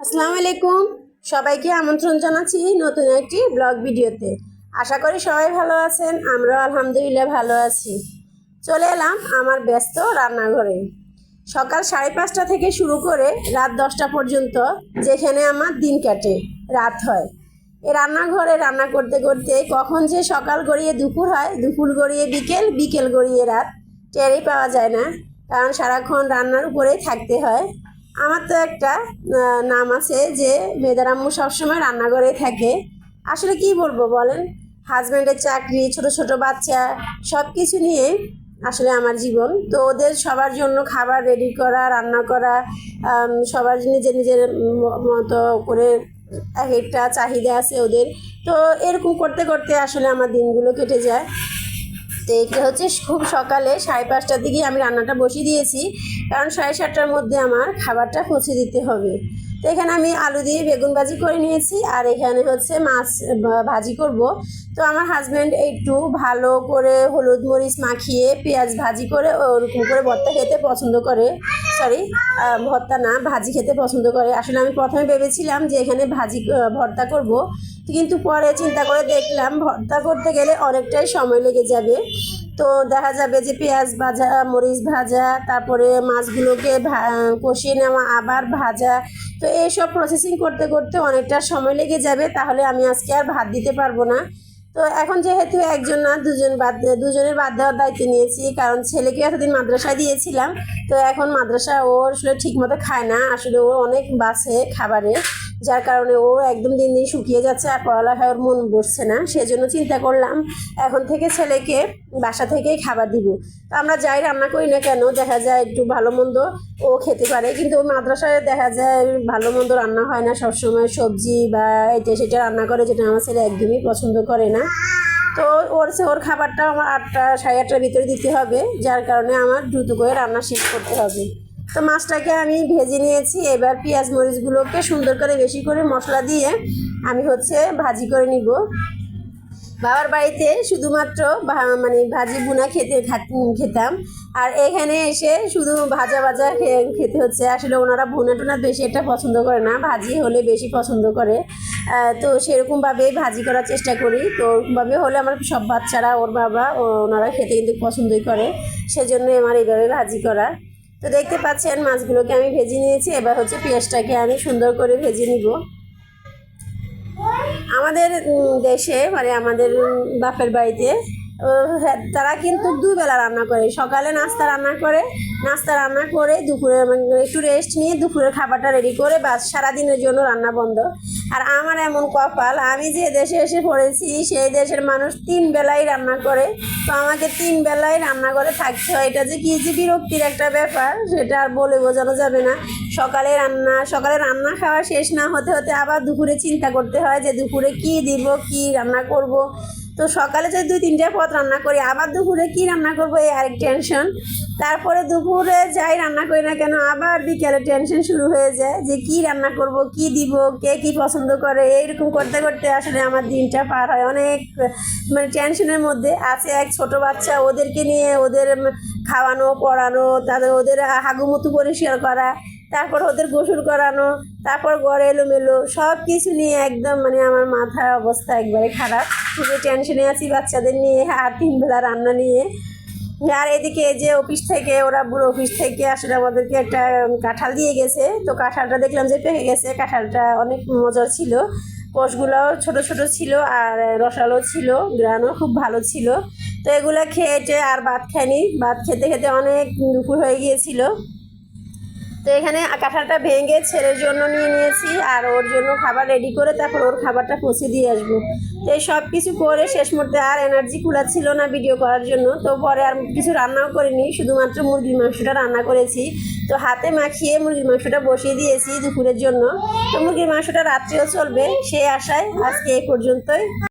আসসালামু আলাইকুম। সবাইকে আমন্ত্রণ জানাচ্ছি নতুন একটি ব্লগ ভিডিওতে। আশা করি সবাই ভালো আছেন, আমরাও আলহামদুলিল্লাহ ভালো আছি। চলে এলাম আমার ব্যস্ত রান্নাঘরে। সকাল সাড়ে পাঁচটা থেকে শুরু করে রাত দশটা পর্যন্ত যেখানে আমার দিন কাটে, রাত হয়। এ রান্নাঘরে রান্না করতে করতে কখন যে সকাল গড়িয়ে দুপুর হয়, দুপুর গড়িয়ে বিকেল বিকেল গড়িয়ে রাত, টেরই পাওয়া যায় না। কারণ সারাক্ষণ রান্নার উপরেই থাকতে হয়। আমার তো একটা নাম আছে যে মেয়েদের আম্মু সবসময় রান্নাঘরেই থাকে। আসলে কি বলব বলেন? হাজব্যান্ডের চাকরি, ছোট ছোট বাচ্চা সব কিছু নিয়ে আসলে আমার জীবন। তো ওদের সবার জন্য খাবার রেডি করা, রান্না করা সবার নিজের নিজের মতো করে এক একটা চাহিদা আছে ওদের। তো এরকম করতে করতে আসলে আমার দিনগুলো কেটে যায়। তো এটা হচ্ছে খুব সকালে সাড়ে পাঁচটার দিকে আমি রান্নাটা বসিয়ে দিয়েছি। কারণ সাড়ে সাতটার মধ্যে আমার খাবারটা পৌঁছে দিতে হবে। তো এখানে আমি আলু দিয়ে বেগুন ভাজি করে নিয়েছি আর এখানে হচ্ছে মাছ ভাজি করব। তো আমার হাজব্যান্ড একটু ভালো করে হলুদ মরিচ মাখিয়ে পেঁয়াজ ভাজি করে ওরকম করে ভর্তা খেতে পছন্দ করে। সরি ভর্তা না, ভাজি খেতে পছন্দ করে। আসলে আমি প্রথমে ভেবেছিলাম যে এখানে ভাজি ভর্তা করব। কিন্তু পরে চিন্তা করে দেখলাম, ভর্তা করতে গেলে অনেকটাই সময় লেগে যাবে। তো দেখা যাবে যে পেঁয়াজ ভাজা, মরিচ ভাজা, তারপরে মাছগুলোকে কষিয়ে নেওয়া, আবার ভাজা। তো এইসব প্রসেসিং করতে করতে অনেকটা সময় লেগে যাবে, তাহলে আমি আজকে আর ভাত দিতে পারব না। তো এখন যেহেতু একজন না দুজন বাদ, দুজনের বাদ দেওয়ার দায়িত্ব নিয়েছি, কারণ ছেলেকে এতদিন মাদ্রাসায় দিয়েছিলাম, তো এখন মাদ্রাসা ও আসলে ঠিকমতো খায় না। আসলে ও অনেক বাসে খাবারে, যার কারণে ও একদম দিন দিন শুকিয়ে যাচ্ছে আর পড়ালেখায় ওর মন বসছে না। সেজন্য চিন্তা করলাম, এখন থেকে ছেলেকে বাসা থেকেই খাবার দিব। তো আমরা যাই রান্না করি না কেন, দেখা যায় একটু ভালো মন্দ ও খেতে পারে, কিন্তু মাদ্রাসায় দেখা যায় ভালো মন্দ রান্না হয় না। সবসময় সবজি বা এটা সেটা রান্না করে, যেটা আমার ছেলে একদমই পছন্দ করে না। তো ওর সে ওর খাবারটা আমার আটটা, সাড়ে আটটার ভিতরে দিতে হবে, যার কারণে আমার দ্রুত করে রান্না শেষ করতে হবে। তো মাছটাকে আমি ভেজে নিয়েছি, এবার পেঁয়াজ মরিচগুলোকে সুন্দর করে বেশি করে মশলা দিয়ে আমি হচ্ছে ভাজি করে নিব। বাবার বাড়িতে শুধুমাত্র মানে ভাজি বুনা খেতে খাত- খেতাম, আর এখানে এসে শুধু ভাজা ভাজা খেতে হচ্ছে। আসলে ওনারা ভুনা টুনা বেশি একটা পছন্দ করে না, ভাজি হলে বেশি পছন্দ করে। তো সেরকমভাবেই ভাজি করার চেষ্টা করি। তো ওরকমভাবে হলে আমার সব বাচ্চারা ওর বাবা ওনারা খেতে কিন্তু পছন্দই করে। সেজন্য আমার এইভাবে ভাজি করা। তো দেখতে পাচ্ছেন মাছগুলোকে আমি ভেজে নিয়েছি। এবার হচ্ছে পেঁয়াজটাকে আমি সুন্দর করে ভেজে নিব। আমাদের দেশে মানে আমাদের বাপের বাড়িতে হ্যাঁ, তারা কিন্তু দুবেলা রান্না করে। সকালে নাস্তা রান্না করে নাস্তা রান্না করে দুপুরে মানে একটু রেস্ট নিয়ে দুপুরের খাবারটা রেডি করে বাস সারাদিনের জন্য রান্না বন্ধ। আর আমার এমন কপাল, আমি যে দেশে এসে পড়েছি, সেই দেশের মানুষ তিন বেলাই রান্না করে। তো আমাকে তিন বেলাই রান্না করে থাকতে হয়। এটা যে কি যে বিরক্তির একটা ব্যাপার, সেটা আর বলে বোঝানো যাবে না। সকালে রান্না সকালে রান্না খাওয়া শেষ না হতে হতে আবার দুপুরে চিন্তা করতে হয় যে দুপুরে কি দিব, কি রান্না করব। তো সকালে যদি দুই তিনটে পদ রান্না করি, আবার দুপুরে কি রান্না করব এই আরেক টেনশন তারপরে দুপুরে যাই রান্না করি না কেন, আবার বিকেলে টেনশন শুরু হয়ে যায় যে কি রান্না করব, কি দিব, কে কি পছন্দ করে, এইরকম করতে করতে আসলে আমার দিনটা পার হয় অনেক মানে টেনশনের মধ্যে। আছে এক ছোট বাচ্চা, ওদেরকে নিয়ে ওদের খাওয়ানো, পড়ানো, তাদের ওদের হাগুমুতু পরিষ্কার করা তারপর ওদের গোসল করানো, তারপর ঘরে এলোমেলো সব কিছু নিয়ে একদম মানে আমার মাথার অবস্থা একবারে খারাপ। খুবই টেনশনে আছি বাচ্চাদের নিয়ে, আর তিন বেলা রান্না নিয়ে। আর এদিকে যে অফিস থেকে, ওরা বুড়ো অফিস থেকে আসলে আমাদেরকে একটা কাঁঠাল দিয়ে গেছে। তো কাঁঠালটা দেখলাম যে পেকে গেছে, কাঁঠালটা অনেক মজার ছিল। কোষগুলো ছোট ছোট ছিল, আর রসালো ছিল, গ্রানও খুব ভালো ছিল। তো এগুলো খেয়েটে আর ভাত খাইনি। ভাত খেতে খেতে অনেক দুপুর হয়ে গিয়েছিল। তো এখানে কাঁঠালটা ভেঙে ছেলের জন্য নিয়ে নিয়েছি আর ওর জন্য খাবার রেডি করে তারপর ওর খাবারটা পৌঁছে দিয়ে আসব। তো এই সব কিছু করে শেষ মুহূর্তে আর এনার্জি কুলাচ্ছিল না ভিডিও করার জন্য। তো পরে আর কিছু রান্নাও করিনি, শুধুমাত্র মুরগির মাংসটা রান্না করেছি। তো হাতে মাখিয়ে মুরগির মাংসটা বসিয়ে দিয়েছি দুপুরের জন্য। তো মুরগির মাংসটা রাত্রেও চলবে, সেই আশায় আজকে এই পর্যন্তই।